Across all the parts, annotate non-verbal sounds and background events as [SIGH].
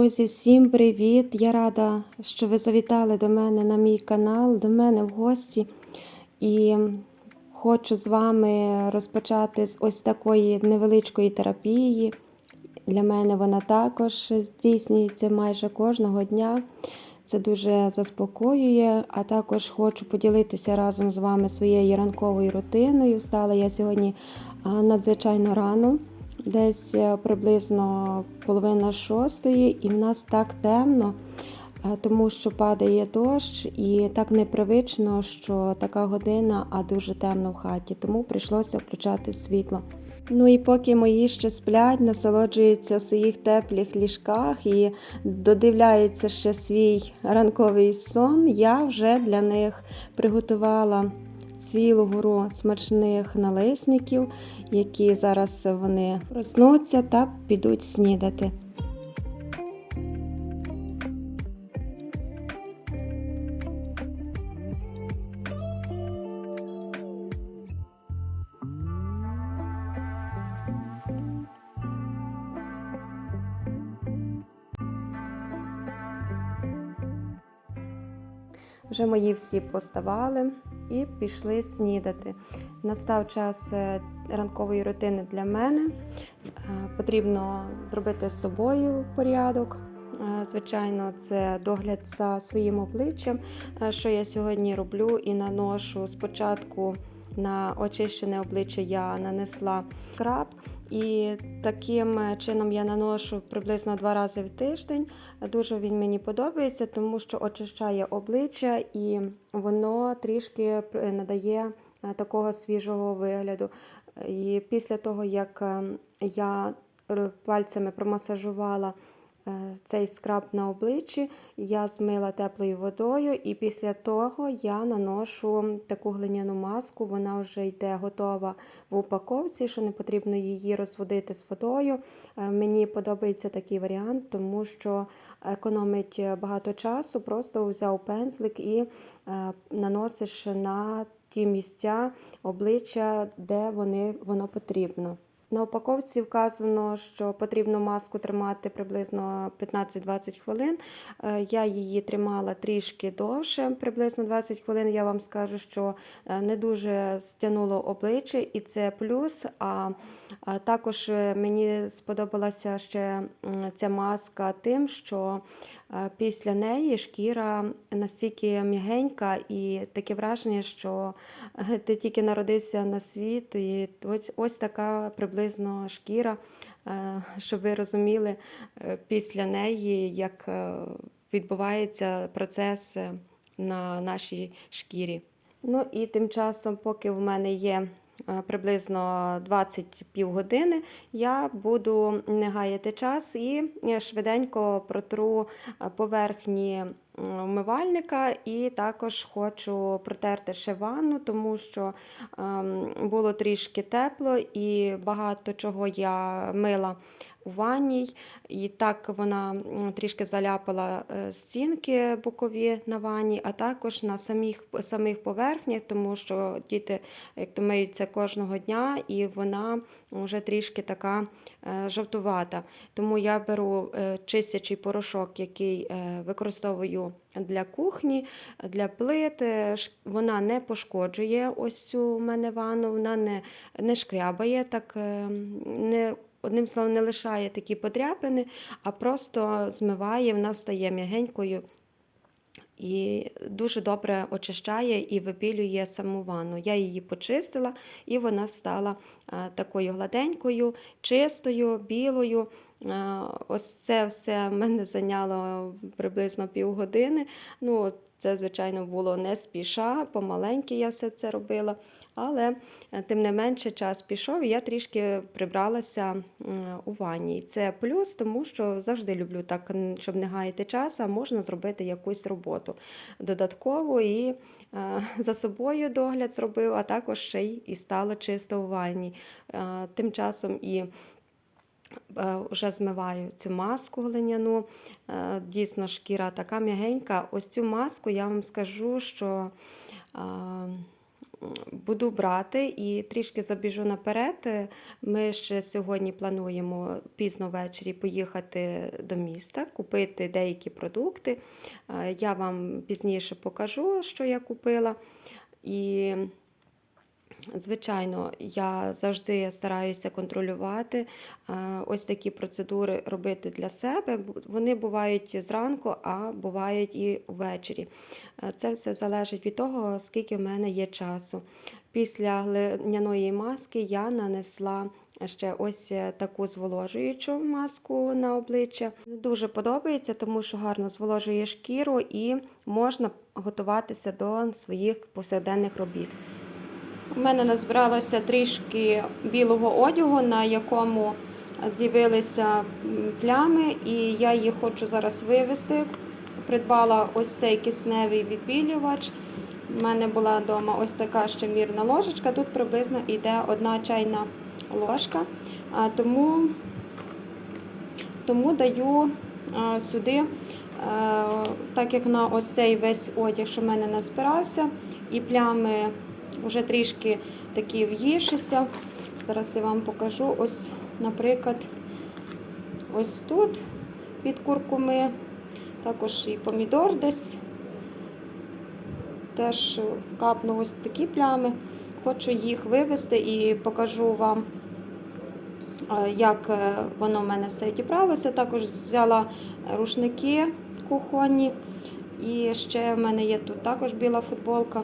Друзі, всім привіт! Я рада, що ви завітали до мене на мій канал, до мене в гості. І хочу з вами розпочати з ось такої невеличкої терапії. Для мене вона також здійснюється майже кожного дня. Це дуже заспокоює, а також хочу поділитися разом з вами своєю ранковою рутиною. Встала я сьогодні надзвичайно рано, десь е, приблизно половина шостої, і в нас так темно, е, тому що падає дощ, і так непривично, що така година, а дуже темно в хаті, тому прийшлося включати світло. Ну і поки мої ще сплять, насолоджуються в своїх теплих ліжках і додивляються ще свій ранковий сон, я вже для них приготувала цілу гору смачних налисників, які зараз вони проснуться та підуть снідати. Вже мої всі поставали і пішли снідати. Настав час е, ранкової рутини для мене. Е, Потрібно зробити з собою порядок. Е, Звичайно, це догляд за своїм обличчям, що я сьогодні роблю і наношу спочатку на очищене обличчя я нанесла скраб. І таким чином я наношу приблизно два рази в тиждень. Дуже він мені подобається, тому що очищає обличчя і воно трішки надає е, такого свіжого вигляду. І після того, як е, я пальцями промасажувала е, цей скраб на обличчі, я змила теплою водою, і після того я наношу таку глиняну маску. Вона вже йде готова в упаковці, що не потрібно її розводити з водою. Е, Мені подобається такий варіант, тому що економить багато часу. Просто взяв пензлик і е, наносиш на ті місця обличчя, де вони, воно потрібно. На упаковці вказано, що потрібно маску тримати приблизно 15-20 хвилин. Е, Я її тримала трішки довше, приблизно 20 хвилин. Я вам скажу, що е, не дуже стягнуло обличчя, і це плюс. А також е, мені сподобалася ще ця маска тим, що після неї шкіра настільки м'ягенька і таке враження, що ти тільки народився на світ, і ось, ось така приблизно шкіра, е, щоб ви розуміли е, після неї, як е, відбувається процес на нашій шкірі. Ну і тим часом, поки в мене є приблизно 20 півгодини, я буду не гаяти час і е, швиденько протру е, поверхні вмивальника і також хочу протерти ще ванну, тому що ем, було трішки тепло і багато чого я мила у ванній. І так вона трішки заляпала е, стінки бокові на ванні, а також на самих, самих поверхнях, тому що діти як то миються кожного дня, і вона вже трішки така е, жовтувата. Тому я беру е, чистячий порошок, який використовую для кухні, для плит. Вона не пошкоджує ось цю мене ванну, вона не, не шкрябає, так не. Одним словом, не лишає такі подряпини, а просто змиває, вона стає м'ягенькою і дуже добре очищає і випілює саму ванну. Я її почистила, і вона стала е, такою гладенькою, чистою, білою. Е, Ось це все в мене зайняло приблизно півгодини. Ну, це, звичайно, було не спіша, помаленьки я все це робила. Але е, тим не менше час пішов, і я трішки прибралася у ванні. Це плюс, тому що завжди люблю так, щоб не гаяти час, а можна зробити якусь роботу додатково і е, [LAUGHS] за собою догляд зробив, а також ще й і стало чисто у ванні. Е, Тим часом і вже змиваю цю маску глиняну. Е, Дійсно, шкіра така м'ягенька. Ось цю маску я вам скажу, що. е, буду брати і трішки забіжу наперед. Е, Ми ще сьогодні плануємо пізно ввечері поїхати до міста, купити деякі продукти. Е, Я вам пізніше покажу, що я купила. І Звичайно, я завжди стараюся контролювати е, ось такі процедури робити для себе. Вони бувають зранку, а бувають і ввечері. Е, Це все залежить від того, скільки в мене є часу. Після глиняної маски я нанесла ще ось е, таку зволожуючу маску на обличчя. Дуже подобається, тому що гарно зволожує шкіру і можна готуватися до своїх повсякденних робіт. У мене назбиралося трішки білого одягу, на якому з'явилися плями, і я їх хочу зараз вивести. Придбала ось цей кисневий відбілювач. У мене була вдома ось така ще мірна ложечка. Тут приблизно йде одна чайна ложка. Тому, тому даю сюди, е, так як на ось цей весь одяг, що в мене назбирався, і плями вже трішки такі в'ївшися. Зараз я вам покажу. Ось, наприклад, ось тут від куркуми, також і помідор десь. Теж капну ось такі плями. Хочу їх вивести і покажу вам, е, як е, воно в мене все дібралося. Також взяла рушники кухонні. І ще в мене є тут також біла футболка.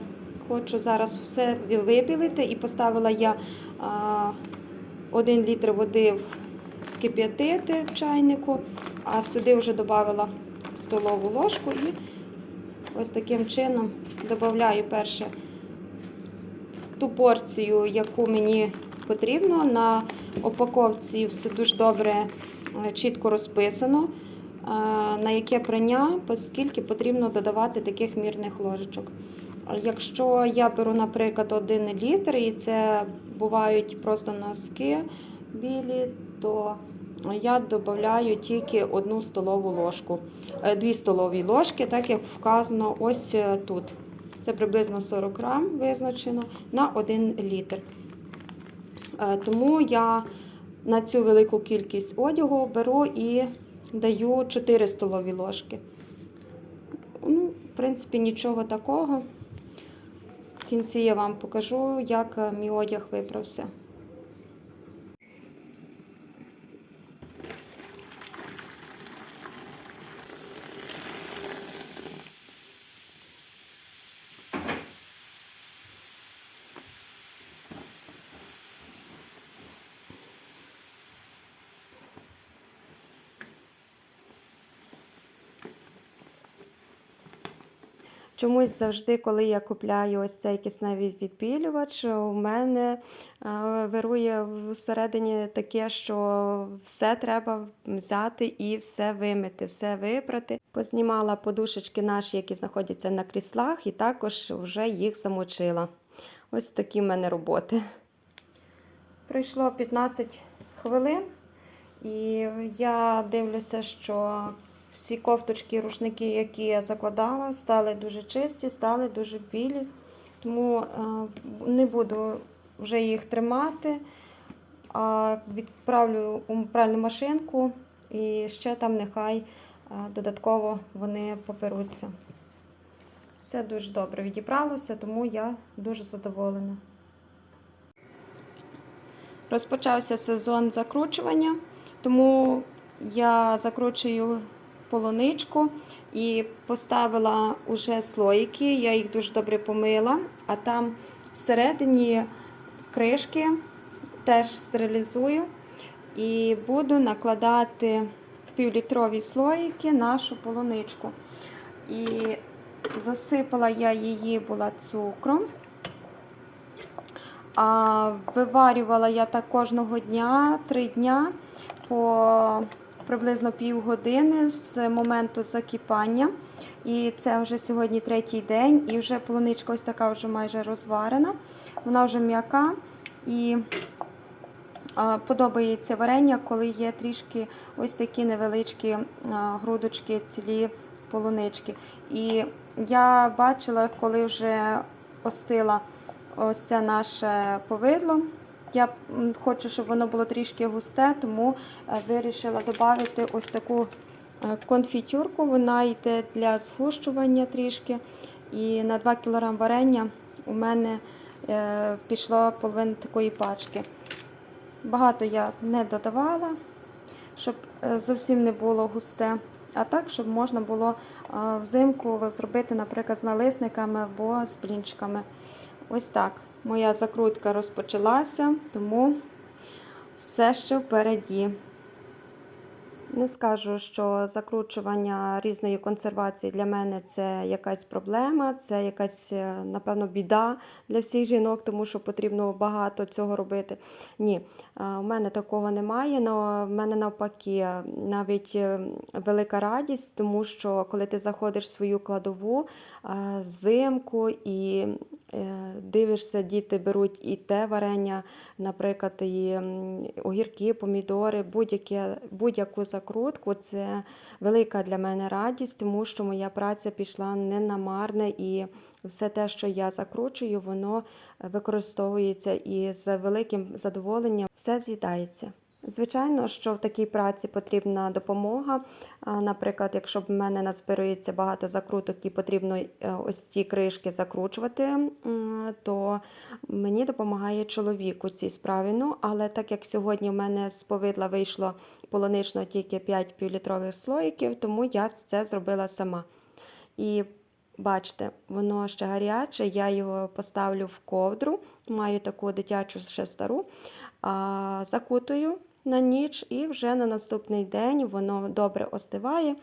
Хочу зараз все вибілити і поставила я а, 1 літр води скип'ятити в чайнику, а сюди вже додала столову ложку і ось таким чином додаю перше ту порцію, яку мені потрібно. На упаковці все дуже добре чітко розписано, на яке прання, оскільки потрібно додавати таких мірних ложечок. Якщо я беру, наприклад, 1 літр, і це бувають просто носки білі, то я додаю тільки одну столову ложку, е, дві столові ложки, так як вказано ось е, тут. Це приблизно 40 грам визначено на 1 літр. Е, Тому я на цю велику кількість одягу беру і даю 4 столові ложки. Ну, в принципі, нічого такого. В кінці я вам покажу, як е, мій одяг вибрався. Чомусь завжди, коли я купляю ось цей кисневий відбілювач, у мене е, вирує всередині таке, що все треба взяти і все вимити, все випрати. Познімала подушечки наші, які знаходяться на кріслах, і також вже їх замочила. Ось такі в мене роботи. Пройшло 15 хвилин, і я дивлюся, що всі кофточки, рушники, які я закладала, стали дуже чисті, стали дуже білі. Тому е, не буду вже їх тримати, а відправлю у пральну машинку і ще там нехай е, додатково вони поперуться. Все дуже добре відібралося, тому я дуже задоволена. Розпочався сезон закручування, тому я закручую полуничку і поставила уже слоїки. Я їх дуже добре помила, а там всередині кришки теж стерилізую і буду накладати півлітрові слоїки нашу полуничку. І засипала я її була цукром. А виварювала я так кожного дня, три дня по приблизно півгодини з моменту закипання. І це вже сьогодні третій день, і вже полуничка ось така вже майже розварена. Вона вже м'яка і подобається варення, коли є трішки ось такі невеличкі грудочки, цілі полунички. І я бачила, коли вже остила ось це наше повидло. Я хочу, щоб воно було трішки густе, тому е, вирішила додати ось таку е, конфітюрку. Вона йде для згущування трішки. І на 2 кг варення у мене е, пішло половина такої пачки. Багато я не додавала, щоб зовсім не було густе. А так, щоб можна було взимку зробити, наприклад, з налисниками або з блінчиками. Ось так. Моя закрутка розпочалася, тому все ще впереді. Не скажу, що закручування різної консервації для мене це якась проблема, це якась, е, напевно, біда для всіх жінок, тому що потрібно багато цього робити. Ні, е, у мене такого немає. но в мене навпаки навіть е, велика радість, тому що коли ти заходиш в свою кладову взимку і дивишся, діти беруть і те варення, наприклад, і огірки, помідори, будь-яку закрутку. Це велика для мене радість, тому що моя праця пішла не на марне і все те, що я закручую, воно використовується і з великим задоволенням все з'їдається. Звичайно, що в такій праці потрібна допомога. Наприклад, якщо в мене назбирується багато закруток і потрібно е, ось ті кришки закручувати, то мені допомагає чоловік у цій справі. Ну, але так як сьогодні в мене з повидла вийшло полунично тільки 5 півлітрових слоїків, тому я це зробила сама. І бачите, воно ще гаряче, я його поставлю в ковдру, маю таку дитячу ще стару, закутую на ніч і вже на наступний день воно добре остиває,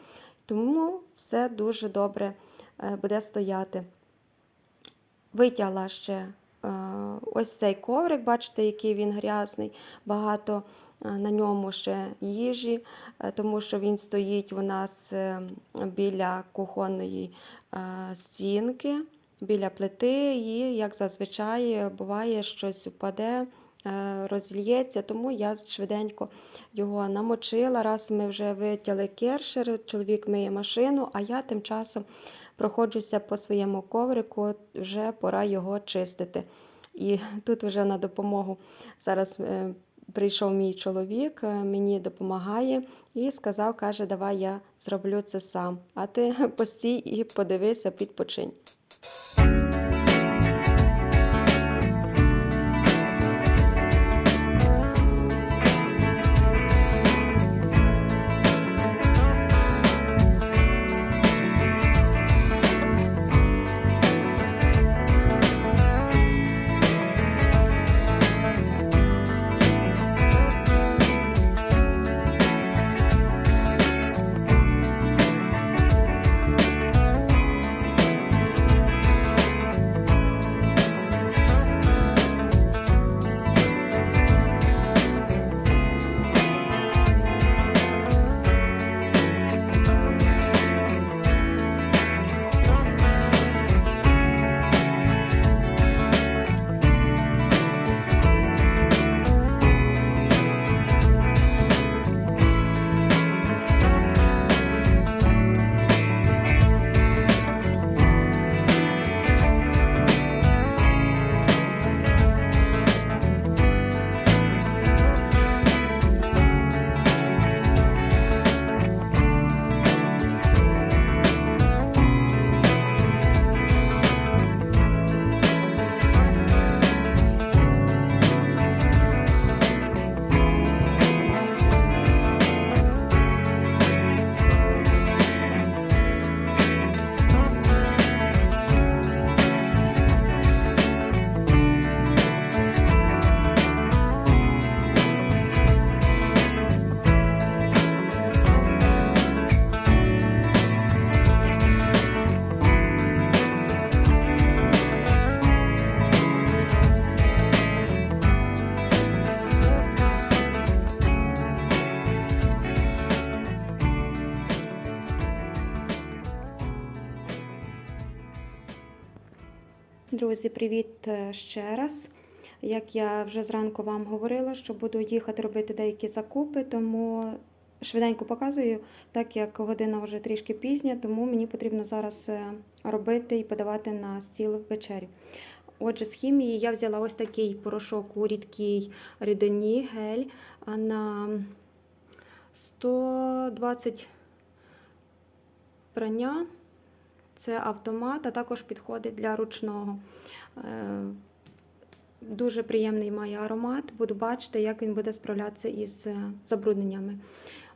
тому все дуже добре е, буде стояти. Витягла ще е, ось цей коврик, бачите, який він грязний, багато е, на ньому ще їжі, тому що він стоїть у нас біля кухонної стінки, біля плити, і, як зазвичай, буває, щось впаде, е, розільється, тому я швиденько його намочила. Раз ми вже витягли кершер, чоловік миє машину, а я тим часом проходжуся по своєму коврику, вже пора його чистити. І [LAUGHS] тут вже на допомогу зараз е, прийшов мій чоловік, е, мені допомагає і сказав, каже, давай я зроблю це сам. А ти [LAUGHS] постій і подивися, підпочинь. Друзі, привіт е, ще раз. Як я вже зранку вам говорила, що буду їхати робити деякі закупи, тому швиденько показую, так як година вже трішки пізня, тому мені потрібно зараз е, робити і подавати на стіл вечерю. Отже, з хімії я взяла ось такий порошок у рідкій рідині, гель на 120 прання. Це автомат, а також підходить для ручного. Е, Дуже приємний має аромат. Буду бачити, як він буде справлятися із е, забрудненнями.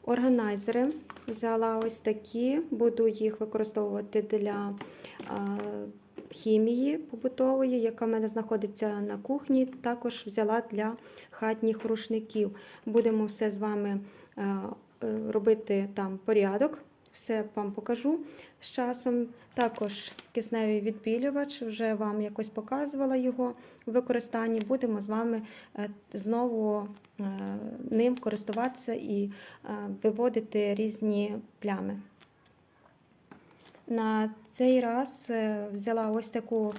Органайзери взяла ось такі, буду їх використовувати для е, хімії побутової, яка в мене знаходиться на кухні. Також взяла для хатніх рушників. Будемо все з вами робити там порядок. Все вам покажу з часом. Також кисневий відбілювач, вже вам якось показувала його в використанні. Будемо з вами е, знову е, ним користуватися і е, виводити різні плями. На цей раз взяла ось таку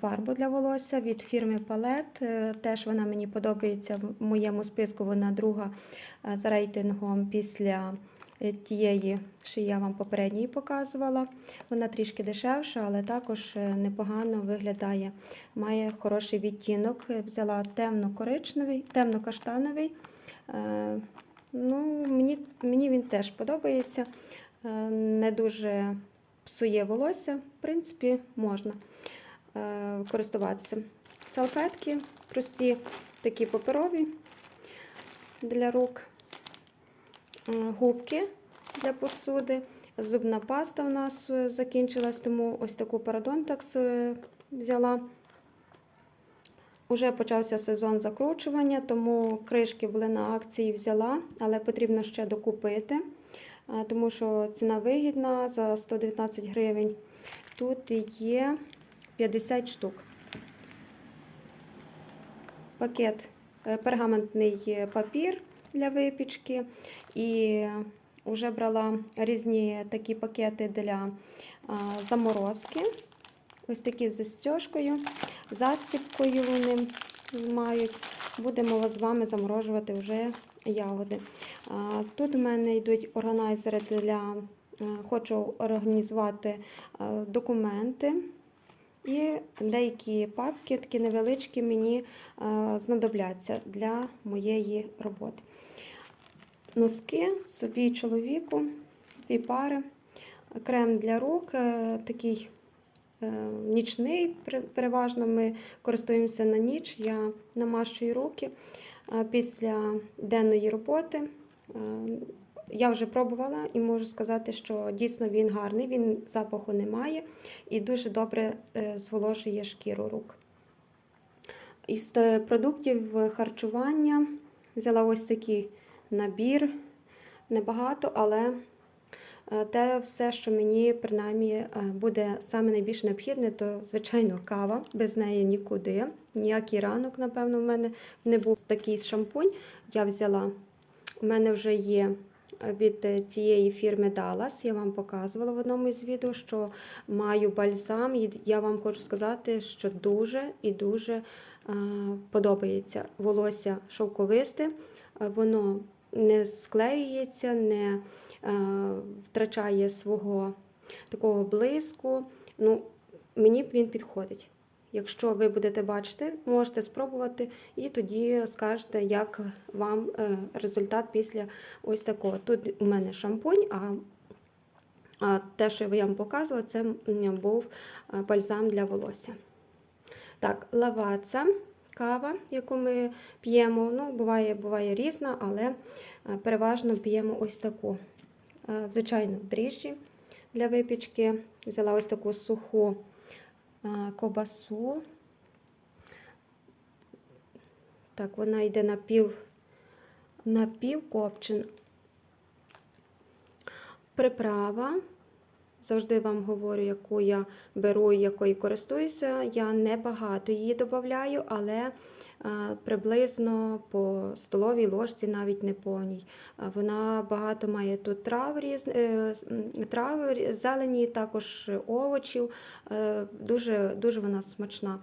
фарбу для волосся від фірми. Е, Теж вона мені подобається в моєму списку. Вона друга за рейтингом після тієї, що я вам попередньої показувала. Вона трішки дешевша, але також е, непогано виглядає. Має хороший відтінок. Е, Взяла темно-коричневий, темно-каштановий. Е, Ну, мені, мені він теж подобається. Е, Не дуже псує волосся, в принципі, можна е, користуватися. Салфетки прості, такі паперові для рук, Е, губки для посуди. Зубна паста у нас е, закінчилась, тому ось таку парадонтакс е, взяла. Уже почався сезон закручування, тому кришки були на акції взяла, але потрібно ще докупити, тому що ціна вигідна за 119 гривень. Тут є 50 штук. Пакет е, пергаментний е, папір для випічки. І вже брала різні такі пакети для заморозки. Ось такі з застіжкою, застіпкою вони мають. Будемо з вами заморожувати вже ягоди. Тут у мене йдуть органайзери для хочу організувати документи. І деякі папки, такі невеличкі, мені знадобляться для моєї роботи. Носки собі чоловіку, дві пари. Крем для рук, е, такий е, нічний, переважно ми користуємося на ніч. Я намащую руки е, після денної роботи. Я вже пробувала і можу сказати, що дійсно він гарний, він запаху не має і дуже добре зволожує шкіру рук. Із продуктів харчування взяла ось такий набір. Небагато, але е, те все, що мені принаймні е, буде саме найбільш необхідне, то звичайно кава. Без неї нікуди. Ніякий ранок, напевно, в мене не був такий шампунь. Я взяла. У мене вже є від цієї фірми Dallas. Я вам показувала в одному із відео, що маю бальзам. І я вам хочу сказати, що дуже і дуже е, подобається волосся шовковисте. Воно не склеюється, не е, втрачає свого такого блиску. Ну, мені він підходить. Якщо ви будете бачити, можете спробувати і тоді скажете, як вам е, результат після ось такого. Тут у мене шампунь, а, те, що я вам показувала, це був е, бальзам для волосся. Так, лаваца, кава, яку ми п'ємо. Ну, буває, буває різна, але е, переважно п'ємо ось таку. Е, Звичайно, дріжджі для випічки. Взяла ось таку суху е, ковбасу. Так, вона йде напів, напівкопчена. Приправа. Завжди вам говорю, яку я беру і якою користуюся. Я не багато її додаю, але е, приблизно по столовій ложці, навіть не повній. Е, Вона багато має тут трав, різ, е, трав зелені, також овочів. Дуже, дуже вона смачна.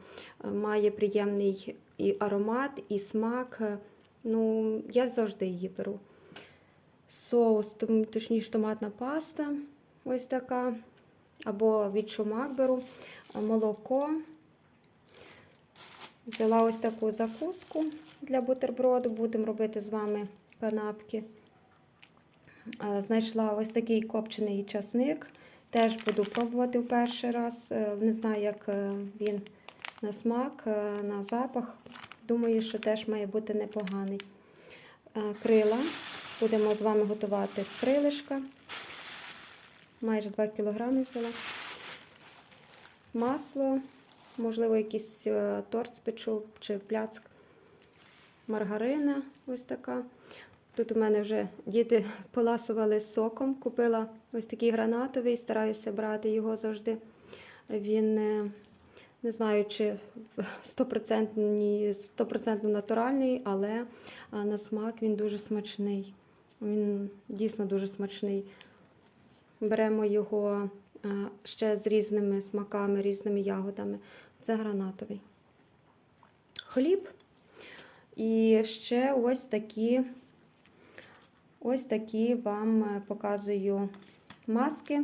Має приємний і аромат, і смак. Ну, я завжди її беру. Соус, точніше, томатна паста. Ось така. Або від шумак беру, молоко, Взяла ось таку закуску для бутерброду, будемо робити з вами канапки. Е, Знайшла ось такий копчений часник. Теж буду пробувати в перший раз. Е, Не знаю, як е, він на смак, на запах. Думаю, що теж має бути непоганий. Крила. Будемо з вами готувати крилишка. Майже 2 кг взяла. Масло, можливо, якийсь е, торт спечу чи пляцк. Маргарина ось така. Тут у мене вже діти поласували соком. Купила ось такий гранатовий, стараюся брати його завжди. Він е, не знаю, чи 100%, 100% натуральний, але на смак він дуже смачний. Він дійсно дуже смачний. Беремо його ще з різними смаками, різними ягодами. Це гранатовий. Хліб. І ще ось такі, ось такі вам е, показую маски,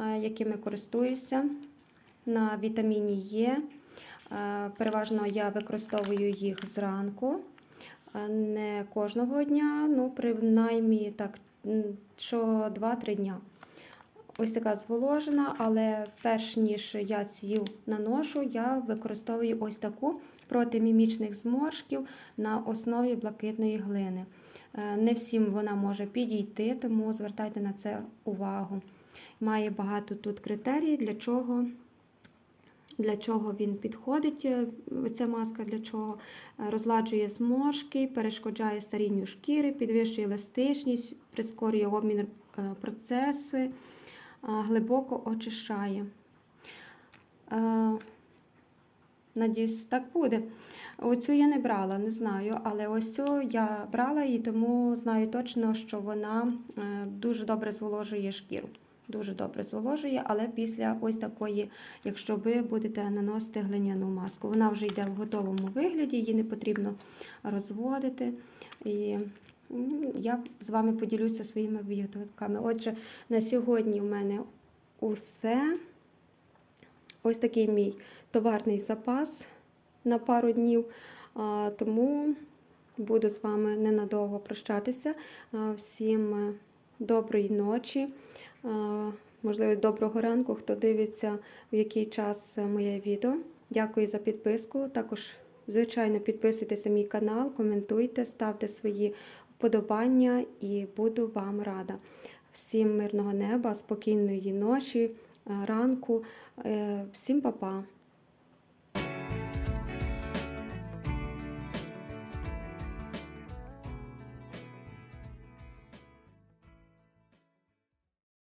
е, якими користуюся на вітаміні Е. Е, Переважно я використовую їх зранку, е, не кожного дня, ну принаймні так, що 2-3 дня. Ось така зволожена, але перш ніж я цю наношу, я використовую ось таку проти мімічних зморшків на основі блакитної глини. Е, Не всім вона може підійти, тому звертайте на це увагу. Має багато тут критерій, для чого, для чого він підходить. е, Ця маска для чого Е, розладжує зморшки, перешкоджає старінню шкіри, підвищує еластичність, прискорює обмін процеси, глибоко очищає. Е, Надіюсь, так буде. Оцю я не брала, не знаю, але ось цю я брала і тому знаю точно, що вона е, дуже добре зволожує шкіру. Дуже добре зволожує, але після ось такої, якщо ви будете наносити глиняну маску. Вона вже йде в готовому вигляді, її не потрібно розводити. І я з вами поділюся своїми виготовками. Отже, на сьогодні у мене усе. Ось такий мій товарний запас на пару днів. Тому буду з вами ненадовго прощатися. Всім е, доброї ночі, можливо, доброго ранку, хто дивиться, в який час е, моє відео. Дякую за підписку. Також, звичайно, підписуйтесь на мій канал, коментуйте, ставте свої вподобання і буду вам рада. Всім мирного неба, спокійної ночі, е, ранку. Е, Всім па-па!